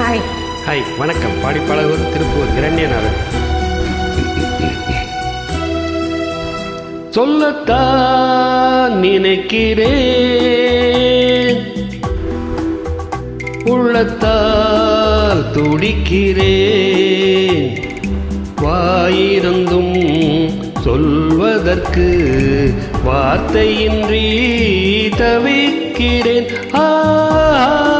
Hi hi வணக்கம். பாடிப்பழகூர் திருப்பூர் இரண்யநாதன். சொல்லத்தான் நினைக்கிறேன். உள்ளத்தால் துடிக்கிறேன். வாயிருந்தும் சொல்வதற்கு வார்த்தையின்றி தவிக்கிறேன். ஆ.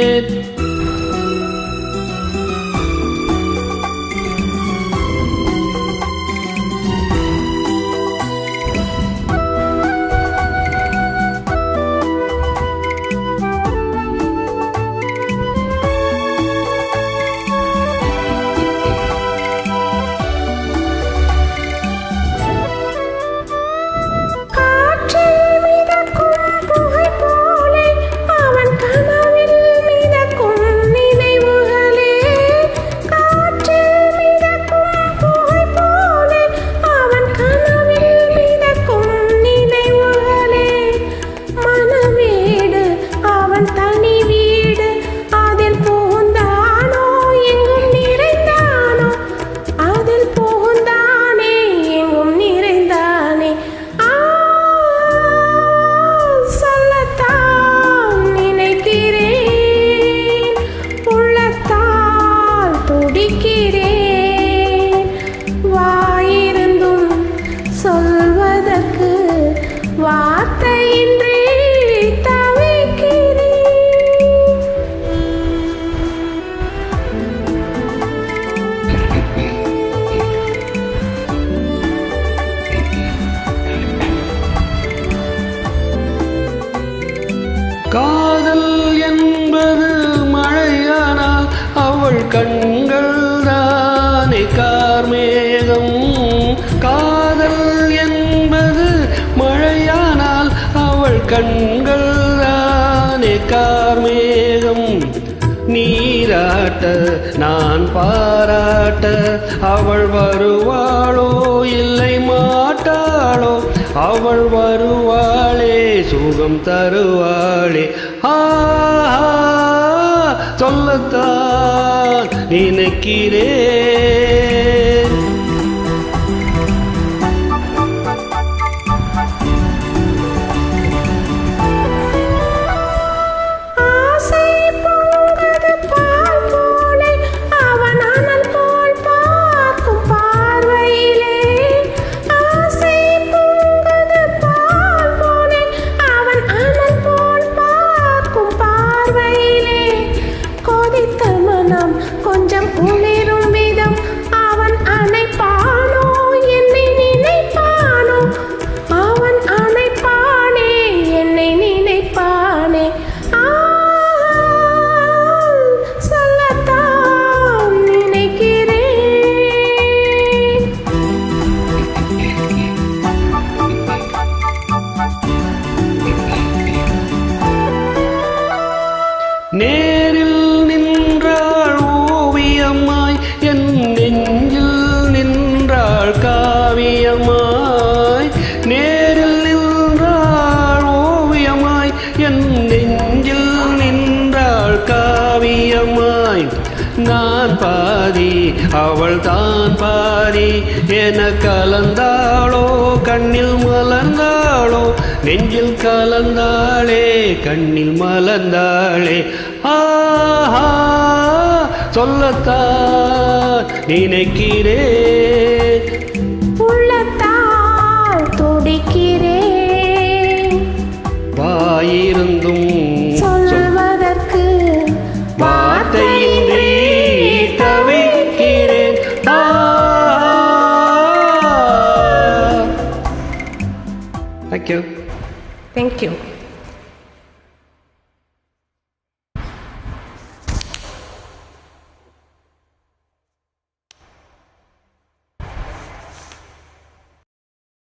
கண்கள் தானே கார்மேகம்? நீராட்ட நான் பாராட்ட அவள் வருவாளோ இல்லை மாட்டாளோ? அவள் வருவாளே சுகம் தருவாளே. ஆ சொல்லத்தான் நினைக்கிறேன். கொஞ்சம் குளிரும் விதம். அவன் அணைப்பான். காவியமாய் நேரில் நின்றாள் ஓவியமாய் என் நெஞ்சில் நின்றாள் காவியமாய். நான் பாதி அவள் தான் பாதி என கலந்தாளோ கண்ணில் மலர்ந்தாளோ நெஞ்சில் கலந்தாளே கண்ணில் மலர்ந்தாளே. ஆஹா சொல்லத்தான் நினைக்கிறேன். வாயிருந்தும் சொல் சொல்வதற்கு வார்த்தையின்றி தவிக்கிறேன். you. தேங்க்யூ